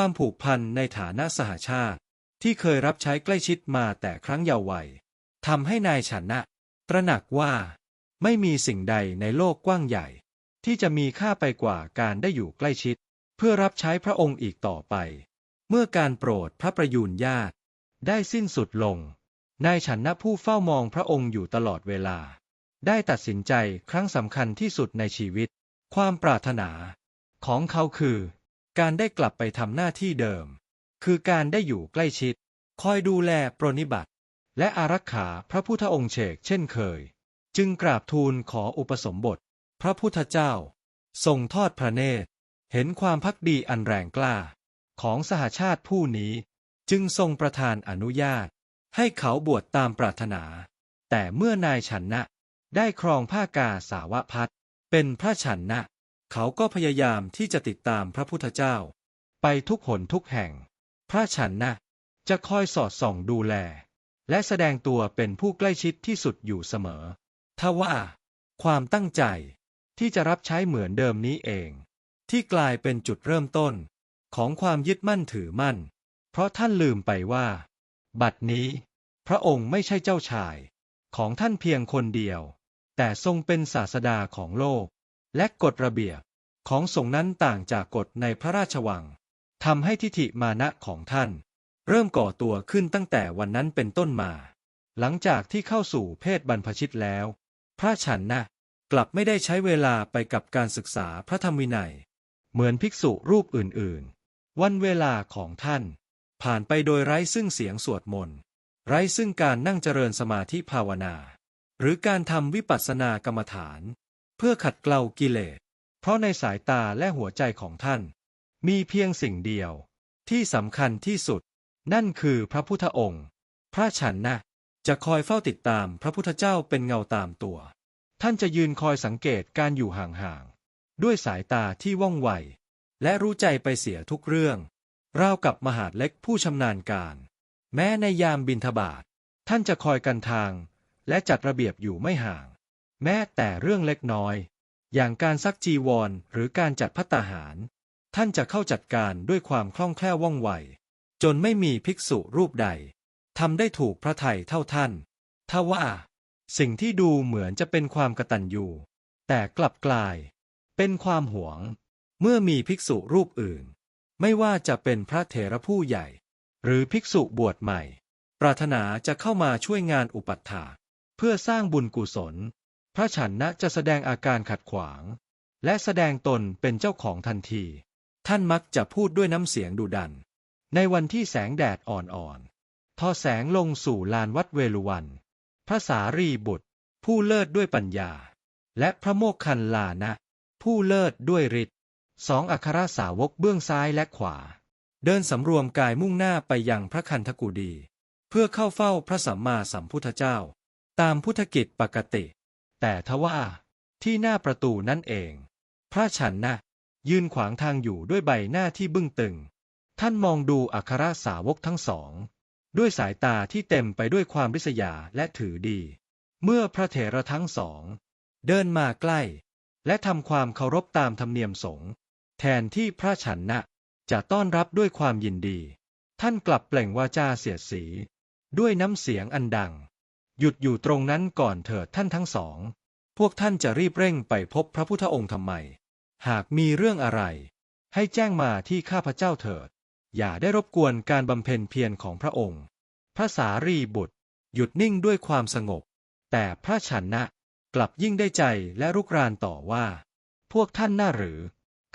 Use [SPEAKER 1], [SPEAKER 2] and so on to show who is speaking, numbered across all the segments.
[SPEAKER 1] ความผูกพันในฐานะสหชาติ ที่เคยรับใช้ใกล้ชิดมาแต่ครั้งเยาว์วัยทำให้นายชนะ ตระหนักว่า ไม่มีสิ่งใดในโลกกว้างใหญ่ ที่จะมีค่าไปกว่าการได้อยู่ใกล้ชิด เพื่อรับใช้พระองค์อีกต่อไป เมื่อการโปรดพระประยูนญาติ ได้สิ้นสุดลง นายฉันนะผู้เฝ้ามองพระองค์อยู่ตลอดเวลา ได้ตัดสินใจครั้งสำคัญที่สุดในชีวิต ความปรารถนา ของเขาคือ การได้กลับไปทำหน้าที่เดิม คือการได้อยู่ใกล้ชิด คอยดูแลปรนนิบัติ และอารักขาพระพุทธองค์เฉกเช่นเคย จึงกราบทูลขออุปสมบท พระพุทธเจ้า ทรงทอดพระเนตร เห็นความพักดีอันแรงกล้า ของสหชาติผู้นี้ จึงทรงประทานอนุญาต ให้เขาบวชตามปรารถนา แต่เมื่อนายฉันนะ ได้ครองผ้ากาสาวพัดเป็นพระฉันนะ เขาก็พยายามที่จะติดตามพระพุทธเจ้า ไปทุกหนทุกแห่ง พระฉันนะ จะคอยสอดส่องดูแล และแสดงตัวเป็นผู้ใกล้ชิดที่สุดอยู่เสมอ ทว่า ความตั้งใจที่จะรับใช้เหมือนเดิมนี้เอง ที่กลายเป็นจุดเริ่มต้น ของความยึดมั่นถือมั่น เพราะท่านลืมไปว่า บัดนี้ พระองค์ไม่ใช่เจ้าชาย ของท่านเพียงคนเดียว แต่ทรงเป็นศาสดาของโลก และกฎระเบียบของสงฆ์นั้นต่างจากกฎในพระราชวังทำให้ทิฐิมานะของท่าน เริ่มก่อตัวขึ้นตั้งแต่วันนั้นเป็นต้นมา หลังจากที่เข้าสู่เพศบรรพชิตแล้ว พระฉันนะกลับไม่ได้ใช้เวลาไปกับการศึกษาพระธรรมวินัย เหมือนภิกษุรูปอื่นๆ วันเวลาของท่าน ผ่านไปโดยไร้ซึ่งเสียงสวดมนต์ไร้ซึ่งการนั่งเจริญสมาธิภาวนา หรือการทำวิปัสสนากรรมฐาน เพื่อขัดเกลากิเลส เพราะในสายตาและหัวใจของท่าน มีเพียงสิ่งเดียว ที่สำคัญที่สุด นั่นคือพระพุทธองค์ พระฉันนะ จะคอยเฝ้าติดตามพระพุทธเจ้าเป็นเงาตามตัว ท่านจะยืนคอยสังเกตการอยู่ห่างๆ ด้วยสายตาที่ว่องไว และรู้ใจไปเสียทุกเรื่องราวกับมหาดเล็กผู้ชำนาญการ แม้ในยามบินทบาท ท่านจะคอยกันทาง และจัดระเบียบอยู่ไม่ห่าง แม้แต่เรื่องเล็กน้อย อย่างการซักจีวรหรือการจัดพัตตาหาร ท่านจะเข้าจัดการด้วยความคล่องแคล่วว่องไว จนไม่มีภิกษุรูปใดทำได้ถูกพระไทยเท่าท่านถ้าว่า สิ่งที่ดูเหมือนจะเป็นความกระตัญญูแต่กลับกลาย เป็นความหวง เมื่อมีภิกษุรูปอื่น ไม่ว่าจะเป็นพระเถระผู้ใหญ่ หรือภิกษุบวชใหม่ ปรารถนาจะเข้ามาช่วยงานอุปัฏฐาเพื่อสร้างบุญกุศล พระฉันนะจะแสดงอาการขัดขวาง และแสดงตนเป็นเจ้าของทันที ท่านมักจะพูดด้วยน้ำเสียงดุดัน ในวันที่แสงแดดอ่อนๆ ทอแสงลงสู่ลานวัดเวลุวัน พระสารีบุตร ผู้เลิศด้วยปัญญา และพระโมคคัลลานะ ผู้เลิศด้วยฤทธิ์สองอัครสาวกเบื้องซ้ายและขวา เดินสำรวมกายมุ่งหน้าไปยังพระคันธกุฎีเพื่อเข้าเฝ้าพระสัมมาสัมพุทธเจ้า ตามพุทธกิจปกติ แต่ทว่าที่หน้าประตูนั่นเอง พระฉันนะยืนขวางทางอยู่ด้วยใบหน้าที่บึ้งตึง ท่านมองดูอัครสาวกทั้งสอง ด้วยสายตาที่เต็มไปด้วยความริษยาและถือดี เมื่อพระเถระทั้งสอง เดินมาใกล้ และทำความเคารพตามธรรมเนียมสงฆ์แทนที่พระฉันนะจะต้อนรับด้วยความยินดี ท่านกลับเปล่งวาจาเสียดสี ด้วยน้ำเสียงอันดัง หยุดอยู่ตรงนั้นก่อนเถิดท่านทั้งสอง พวกท่านจะรีบเร่งไปพบพระพุทธองค์ทำไม หากมีเรื่องอะไร ให้แจ้งมาที่ข้าพเจ้าเถิด อย่าได้รบกวนการบำเพ็ญเพียรของพระองค์ พระสารีบุตร หยุดนิ่งด้วยความสงบ แต่พระฉันนะกลับยิ่งได้ใจและรุกรานต่อว่า พวกท่านน่าหรือ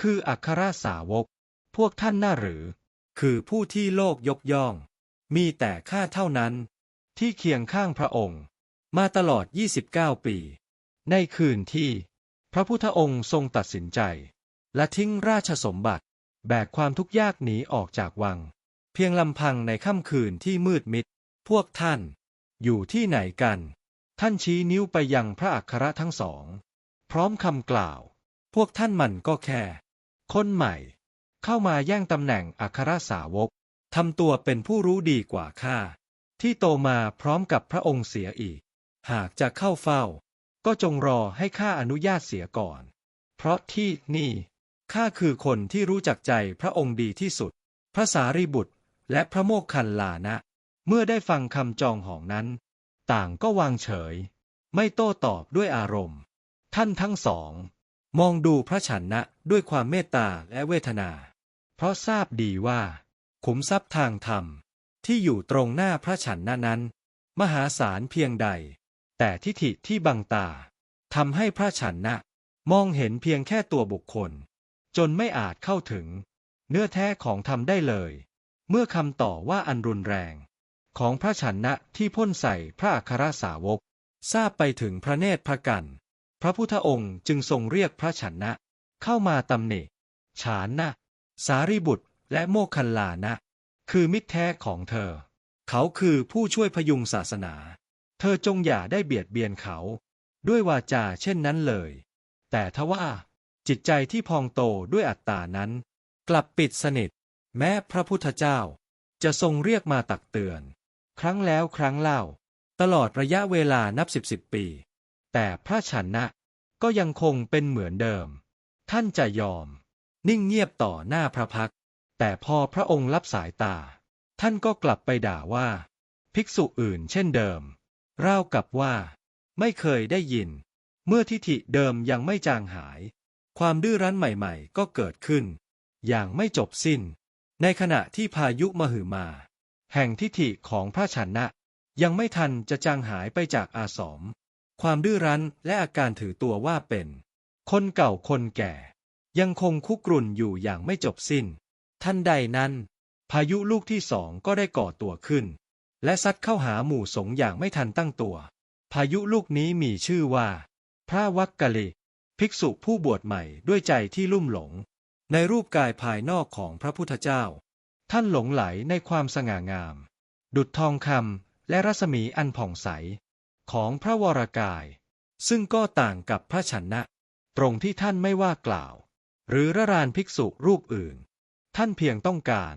[SPEAKER 1] คืออัครสาวก พวกท่านน่าหรือ คือผู้ที่โลกยกย่อง มีแต่ข้าเท่านั้น ที่เคียงข้างพระองค์ มาตลอด 29 ปี ในคืนที่ พระพุทธองค์ทรงตัดสินใจ และทิ้งราชสมบัติ แบกความทุกข์ยากหนีออกจากวัง เพียงลำพังในค่ำคืนที่มืดมิด พวกท่าน อยู่ที่ไหนกัน ท่านชี้นิ้วไปยังพระอัครทั้งสอง พร้อมคำกล่าว พวกท่านมันก็แค่ คนใหม่ เข้ามาแย่งตำแหน่งอัครสาวกทำตัวเป็นผู้รู้ดีกว่าข้า ที่โตมาพร้อมกับพระองค์เสียอีก หากจะเข้าเฝ้า ก็จงรอให้ข้าอนุญาตเสียก่อน เพราะที่นี่ข้าคือคนที่รู้จักใจพระองค์ดีที่สุด พระสารีบุตรและพระโมคคัลลานะ เมื่อได้ฟังคำจองหองนั้น ต่างก็วางเฉย ไม่โต้ตอบด้วยอารมณ์ ท่านทั้งสอง มองดูพระฉันนะด้วยความเมตตาและเวทนา เพราะทราบดีว่า ขุมทรัพย์ทางธรรม ที่อยู่ตรงหน้าพระฉันนะนั้น มหาศาลเพียงใด แต่ทิฏฐิที่บังตาทำให้พระฉันนะมองเห็นเพียงแค่ตัวบุคคล จนไม่อาจเข้าถึง เนื้อแท้ของธรรมได้เลย เมื่อคำต่อว่าอันรุนแรง ของพระฉันนะที่พ่นใส่พระอัครสาวก ทราบไปถึงพระเนตรพระกัน พระพุทธองค์จึงทรงเรียกพระฉันนะ เข้ามาตำหนิฉานนะ สารีบุตรและโมคคัลลานะ คือมิตรแท้ของเธอ เขาคือผู้ช่วยพยุงศาสนา เธอจงอย่าได้เบียดเบียนเขา ด้วยวาจาเช่นนั้นเลย แต่ทว่า จิตใจที่พองโตด้วยอัตตานั้น กลับปิดสนิท แม้พระพุทธเจ้า จะทรงเรียกมาตักเตือน ครั้งแล้วครั้งเล่า ตลอดระยะเวลานับสิบสิบปี แต่พระฉันนะก็ยังคงเป็นเหมือนเดิม ท่านจะยอม นิ่งเงียบต่อหน้าพระพักตร์ แต่พอพระองค์รับสายตา ท่านก็กลับไปด่าว่า ภิกษุอื่นเช่นเดิมราวกับว่า ไม่เคยได้ยิน เมื่อทิฐิเดิมยังไม่จางหาย ความดื้อรั้นใหม่ๆ ก็เกิดขึ้น อย่างไม่จบสิ้น ในขณะที่พายุมหือมา แห่งทิฐิของพระชนนะ ยังไม่ทันจะจางหายไปจากอาสม ความดื้อรั้นและอาการถือตัวว่าเป็น คนเก่าคนแก่ ยังคงคุกรุ่นอยู่อย่างไม่จบสิ้น ทันใดนั้น พายุลูกที่สองก็ได้ก่อตัวขึ้น และซัดเข้าหาหมู่สงฆ์อย่างไม่ทันตั้งตัว พายุลูกนี้มีชื่อว่า พระวักกะลิ ภิกษุผู้บวชใหม่ด้วยใจที่ลุ่มหลง ในรูปกายภายนอกของพระพุทธเจ้า ท่านหลงไหลในความสง่างาม ดุจทองคำและรัศมีอันผ่องใส ของพระวรากาย ซึ่งก็ต่างกับพระฉันนะ ตรงที่ท่านไม่ว่ากล่าว หรือระรานภิกษุรูปอื่น ท่านเพียงต้องการ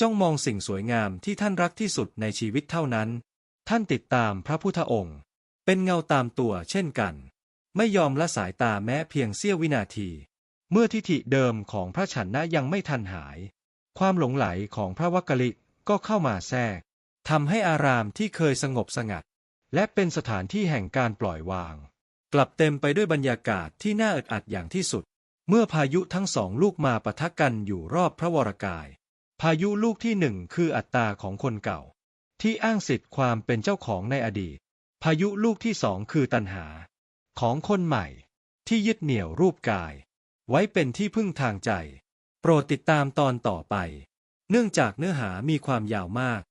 [SPEAKER 1] จ้องมองสิ่งสวยงามที่ท่านรักที่สุดในชีวิตเท่านั้น ท่านติดตามพระพุทธองค์ เป็นเงาตามตัวเช่นกัน ไม่ยอมละสายตาแม้เพียงเสี้ยววินาที เมื่อทิฐิเดิมของพระฉันนะยังไม่ทันหาย ความหลงไหลของพระวักกะลิก็เข้ามาแทรกทำให้อารามที่เคยสงบสงัด และเป็นสถานที่แห่งการปล่อยวาง กลับเต็มไปด้วยบรรยากาศที่น่าอึดอัดอย่างที่สุด เมื่อพายุทั้งสองลูกมาปะทะกันอยู่รอบพระวรากาย พายุลูกที่หนึ่งคืออัตตาของคนเก่า ที่อ้างสิทธิ์ความเป็นเจ้าของในอดีต พายุลูกที่สองคือตัณหา ของคนใหม่ ที่ยึดเหนี่ยวรูปกาย ไว้เป็นที่พึ่งทางใจ โปรดติดตามตอนต่อไป เนื่องจากเนื้อหามีความยาวมาก